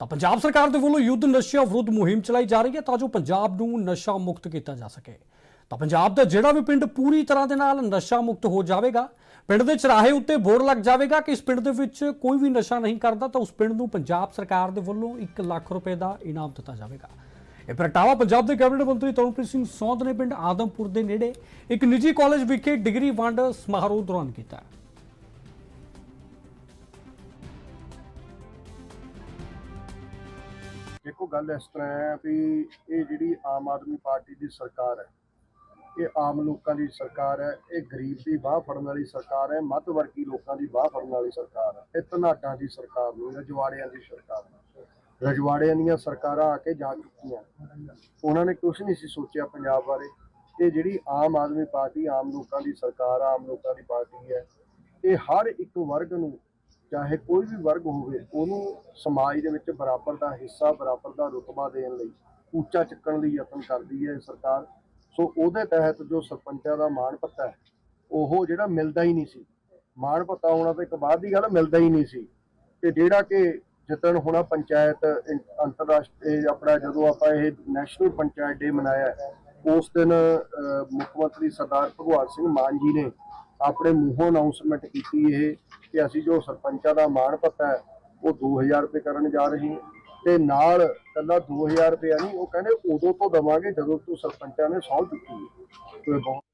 ਤਾਂ ਪੰਜਾਬ ਸਰਕਾਰ ਦੇ ਵੱਲੋਂ ਯੁੱਧ ਨਸ਼ਿਆਂ ਵਿਰੁੱਧ ਮੁਹਿੰਮ ਚਲਾਈ ਜਾ ਰਹੀ ਹੈ ਤਾਂ ਜੋ ਪੰਜਾਬ ਨੂੰ ਨਸ਼ਾ ਮੁਕਤ ਕੀਤਾ ਜਾ ਸਕੇ। ਤਾਂ ਪੰਜਾਬ ਦਾ ਜਿਹੜਾ ਵੀ ਪਿੰਡ ਪੂਰੀ ਤਰ੍ਹਾਂ ਦੇ ਨਾਲ ਨਸ਼ਾ ਮੁਕਤ ਹੋ ਜਾਵੇਗਾ, ਪਿੰਡ ਦੇ ਚਰਾਹੇ ਉੱਤੇ ਬੋਰਡ ਲੱਗ ਜਾਵੇਗਾ ਕਿ ਇਸ ਪਿੰਡ ਦੇ ਵਿੱਚ ਕੋਈ ਵੀ ਨਸ਼ਾ ਨਹੀਂ ਕਰਦਾ, ਤਾਂ ਉਸ ਪਿੰਡ ਨੂੰ ਪੰਜਾਬ ਸਰਕਾਰ ਦੇ ਵੱਲੋਂ 1 ਲੱਖ ਰੁਪਏ ਦਾ ਇਨਾਮ ਦਿੱਤਾ ਜਾਵੇਗਾ। ਇਹ ਪ੍ਰਗਟਾਵਾ ਪੰਜਾਬ ਦੇ ਕੈਬਨਿਟ ਮੰਤਰੀ ਤਰਨਪ੍ਰੀਤ ਸਿੰਘ ਸੌਂਦ ਨੇ ਪਿੰਡ ਆਦਮਪੁਰ ਦੇ ਨੇੜੇ ਇੱਕ ਨਿੱਜੀ ਕਾਲਜ ਵਿਖੇ ਡਿਗਰੀ ਵੰਡ ਸਮਾਰੋਹ ਦੌਰਾਨ ਕੀਤਾ। ਦੇਖੋ ਗੱਲ ਇਸ ਤਰ੍ਹਾਂ ਹੈ ਵੀ ਇਹ ਜਿਹੜੀ ਆਮ ਆਦਮੀ ਪਾਰਟੀ ਦੀ ਸਰਕਾਰ ਹੈ, ਇਹ ਆਮ ਲੋਕਾਂ ਦੀ ਸਰਕਾਰ ਹੈ, ਇਹ ਗਰੀਬ ਦੀ ਬਾਹ ਫੜਨ ਵਾਲੀ ਸਰਕਾਰ ਹੈ ਮੱਧ ਵਰਗੀ ਲੋਕਾਂ ਦੀ ਬਾਹ ਫੜਨ ਵਾਲੀ ਸਰਕਾਰ ਹੈ, ਇਹ ਧਨਾਟਾਂ ਦੀ ਸਰਕਾਰ ਨਹੀਂ, ਰਜਵਾੜਿਆਂ ਦੀ ਸਰਕਾਰ ਹੈ। ਰਜਵਾੜਿਆਂ ਦੀਆਂ ਸਰਕਾਰਾਂ ਆ ਕੇ ਜਾ ਚੁੱਕੀਆਂ। ਉਹਨਾਂ ਨੇ ਕੁਝ ਨਹੀਂ ਸੀ ਸੋਚਿਆ ਪੰਜਾਬ ਬਾਰੇ। ਇਹ ਜਿਹੜੀ ਆਮ ਆਦਮੀ ਪਾਰਟੀ, ਆਮ ਲੋਕਾਂ ਦੀ ਸਰਕਾਰ, ਆਮ ਲੋਕਾਂ ਦੀ ਪਾਰਟੀ ਹੈ, ਇਹ ਹਰ ਇੱਕ ਵਰਗ ਨੂੰ ਚਾਹੇ ਕੋਈ ਵੀ ਵਰਗ ਹੋਵੇ, ਉਹਨੂੰ ਸਮਾਜ ਦੇ ਵਿੱਚ ਬਰਾਬਰ ਦਾ ਹਿੱਸਾ, ਬਰਾਬਰ ਦਾ ਰੁਤਬਾ ਦੇਣ ਲਈ ਉੱਚਾ ਚੱਕਣ ਲਈ ਯਤਨ ਕਰਦੀ ਹੈ ਸਰਕਾਰ। ਸੋ ਉਹਦੇ ਤਹਿਤ ਜੋ ਸਰਪੰਚਾਂ ਦਾ ਮਾਣ ਪੱਤਾ ਹੈ, ਉਹ ਜਿਹੜਾ ਮਿਲਦਾ ਹੀ ਨਹੀਂ ਸੀ। ਮਾਣ ਪੱਤਾ ਹੋਣਾ ਤਾਂ ਇੱਕ ਬਾਅਦ ਦੀ ਗੱਲ, ਮਿਲਦਾ ਹੀ ਨਹੀਂ ਸੀ। ਤੇ ਜਿਹੜਾ ਕਿ ਜਿੱਦਣ ਹੋਣਾ ਪੰਚਾਇਤ ਇੰ- ਅੰਤਰਰਾਸ਼ਟਰੀ ਆਪਣਾ ਜਦੋਂ ਆਪਾਂ ਇਹ ਨੈਸ਼ਨਲ ਪੰਚਾਇਤ ਡੇ ਮਨਾਇਆ, ਉਸ ਦਿਨ ਮੁੱਖ ਮੰਤਰੀ ਸਰਦਾਰ ਭਗਵੰਤ ਸਿੰਘ ਮਾਨ ਜੀ ਨੇ ਆਪਣੇ ਮੂੰਹੋਂ ਅਨਾਉਂਸਮੈਂਟ ਕੀਤੀ ਇਹ ਕਿ ਅਸੀਂ ਜੋ ਸਰਪੰਚਾਂ ਦਾ ਮਾਣ ਪੱਤਾ ਹੈ, ਉਹ 2000 ਰੁਪਏ ਕਰਨ ਜਾ ਰਹੇ ਹਾਂ। ਤੇ ਨਾਲ ਕੱਲਾ 2000 ਰੁਪਏ ਨਹੀਂ, ਉਹ ਕਹਿੰਦੇ ਉਦੋਂ ਤੋਂ ਦਵਾਂਗੇ ਜਦੋਂ ਤੂੰ ਸਰਪੰਚਾਂ ਨੇ ਸਹੁੰ ਚੁੱਕੀ ਹੈ।